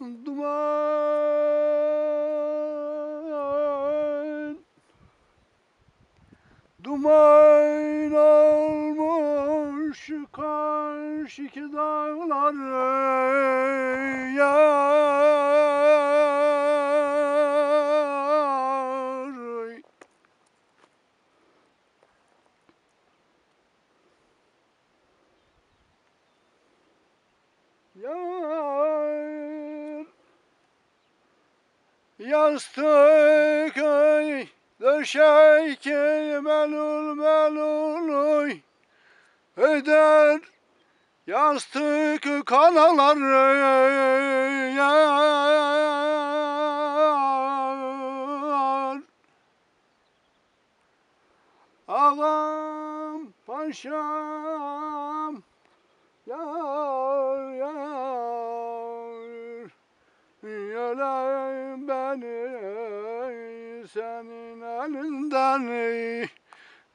duman. Duman olmuş karşıki dağlar yar Yar Yastık ay döşek melul melul oy Öder yastık kanalar yar. Ağam paşam Yar yar Yöle beni senin elinden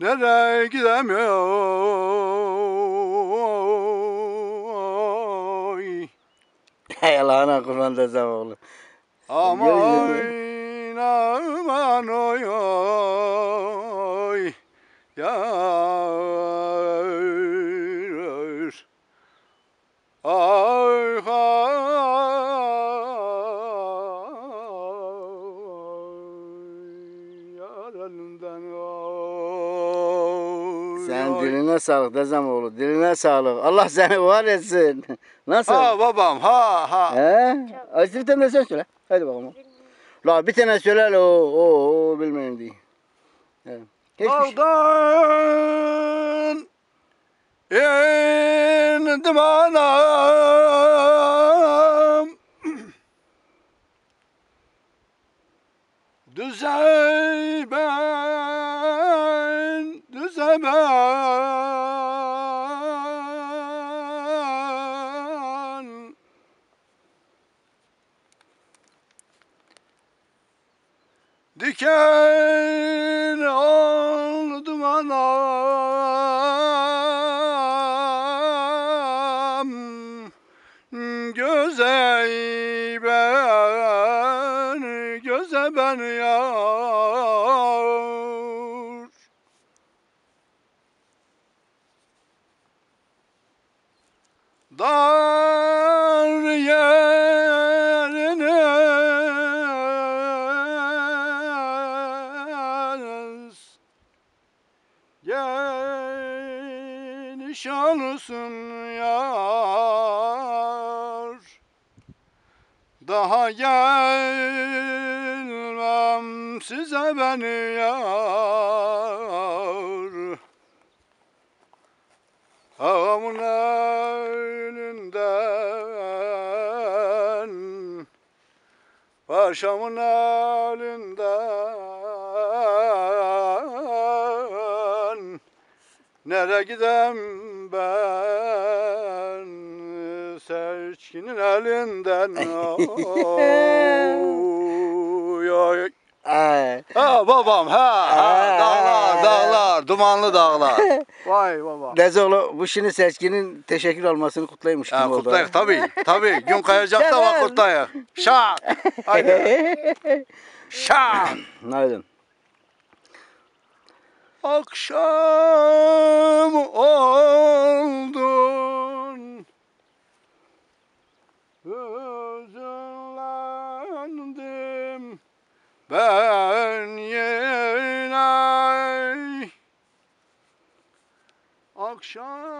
Nereye gidemiyor? Hey Allah'ına kurban desem oğlum. Aman aman oy oy. Yar Oy Sen oy. diline sağlık desem oğlum. Diline sağlık. Allah seni var etsin. Nasıl? Ha babam ha ha He? Azir bir tane sen söyle. Hadi bakalım. La bir tane söyle o o o bilmiyorum diye. Hiçbir şey. Dağdan indim anam Düzey ben, düzey Geniş olsun yar. Daha gelmem size beni yar. Ağamın elinden Paşamın elinden Nere gidem ben Seçkinin elinden Oy. Ha babam ha, ha dağlar dağlar dumanlı dağlar. Vay baba. Dezoğlu bu şimdi seçkinin teşekkür almasını kutlaymış gibi oldu. kutlayak tabii tabii gün kayacak da bak kutlayak. Şak. Haydi. Şak. Haydi. Akşam oldun. Hüzünlendim ben yine. Akşam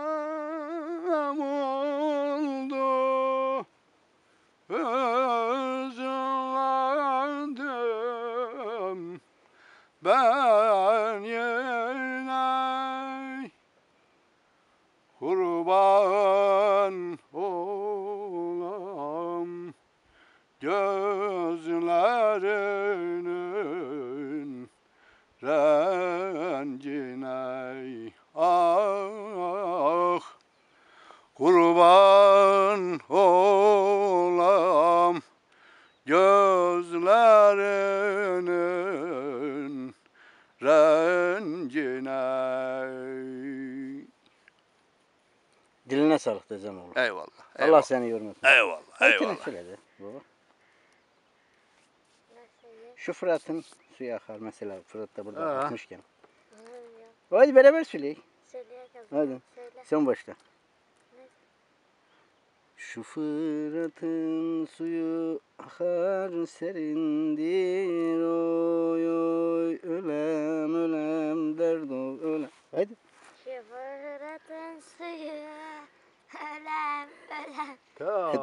ben yine kurban Allah eyvallah. seni yormasın. Eyvallah. Eyvallah. söyledi. Şu Fırat'ın suyu akar mesela Fırat da burada Aa. akıtmışken. Hadi beraber söyleyin. Hadi. Sen başla. Şu Fırat'ın suyu akar serindir o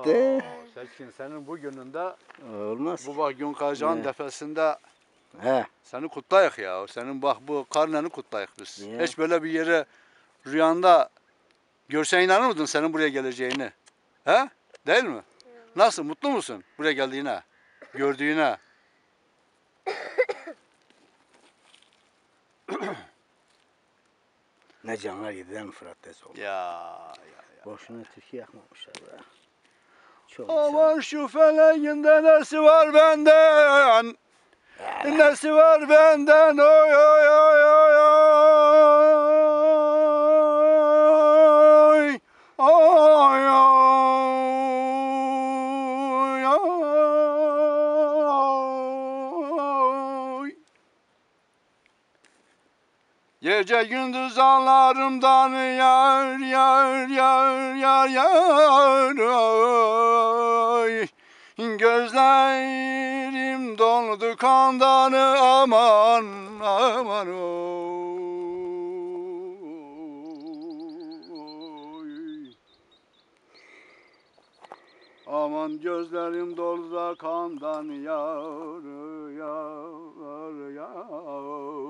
Hadi. Seçkin senin bu gününde Olmaz. bu bak gün kayacağın Ne? defesinde He. seni kutlayık ya. Senin bak bu karneni kutlayık biz. Ya. Hiç böyle bir yere rüyanda görsen inanır mıydın senin buraya geleceğini? He? Değil mi? Nasıl? Mutlu musun buraya geldiğine? Gördüğüne? Ne canlar yedi değil mi Fırat Tezoğlu? Ya, ya. Boşuna Türkiye yakmamışlar be. Çok. Aman şu feleğinde nesi var benden? Nesi var benden? Oy oy oy oy oy. Gece gündüz ağlarımdan yar yar yar yar yar oy. Gözlerim doldu kandan aman aman oy. Aman gözlerim doldu da kandan yar yar yar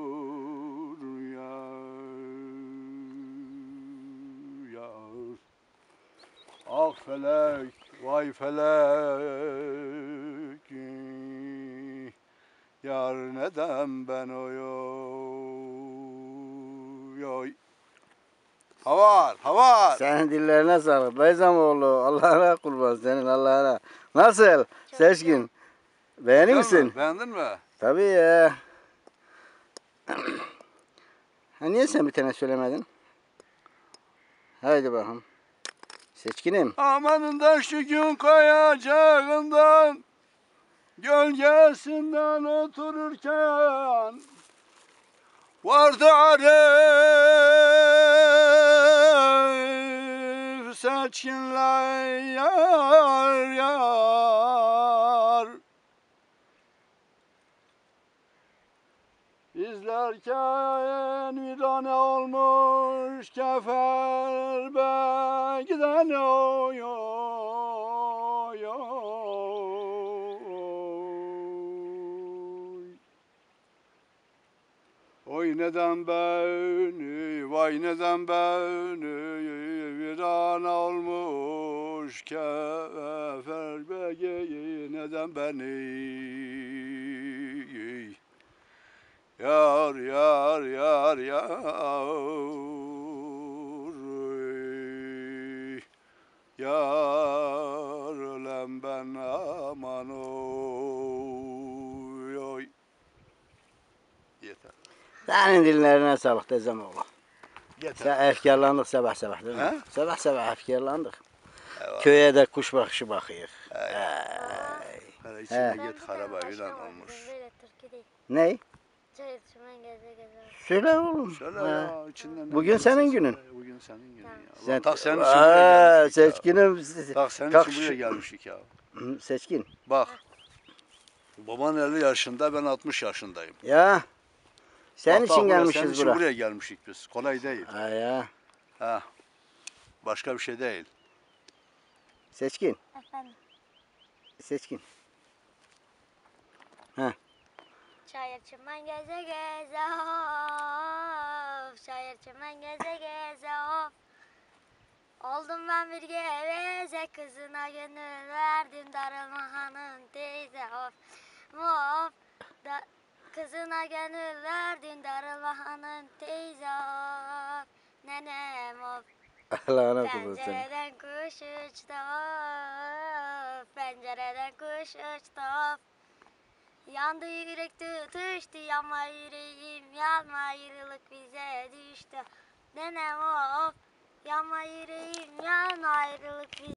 Ah felek vay felek Yar neden ben oy oy Havar havar Senin dillerine sağlık. Dayızamoğlu Allah'ına kurban senin Allah'ına. Nasıl? Seçkin. Beğenir Güzel mi? misin? Beğendin mi? Tabii ya. ha niye sen bir tane söylemedin? Haydi bakalım. Seçkinim. Amanından şu gün kayacağından Gölgesinden otururken Vardı Arif seçkinle yar yar İzlerken virane olmuş kefer be giden oy oy oy. Oy neden beni, vay neden beni virane olmuş kefer be neden beni Yar yar yar yar. Yar ölem ben aman oy oy Yeter Senin dillerine sağlık Dayızamoğlu. Yeter Sen efkarlandık sabah sabah değil mi? He? Sabah sabah efkarlandık. Eyvallah. Köye de kuş bakışı bakıyor. Hele içine git haraba ilan olmuş değil. Ney? Çay içmen geze geze. Söyle oğlum. Söyle ya içinden Bugün senin günün. Bugün senin günün ya Sen, tak senin için buraya gelmişik ya. Seçkinim. Tak senin Kalk için buraya gelmişik ya Seçkin. Bak Baban 50 yaşında ben 60 yaşındayım Ya. Senin bak için buraya, gelmişiz Senin için buraya. buraya gelmişik biz. Kolay değil. Ha ya. Ha. Başka bir şey değil. Seçkin. Efendim. Seçkin. Çayır çimen geze geze of. Çayır çimen geze geze of. Oldum ben bir geveze kızına gönül verdim darılma hanım teyze of. Of. Da, kızına gönül verdim darılma hanım teyze of. Nenem of. Allah'ına kurban. Pencereden kuş uçtu of. Pencereden kuş uçtu of. Yandı yürek tutuştu yanma yüreğim yanma ayrılık bize düştü. Nenem of yanma yüreğim yanma ayrılık bize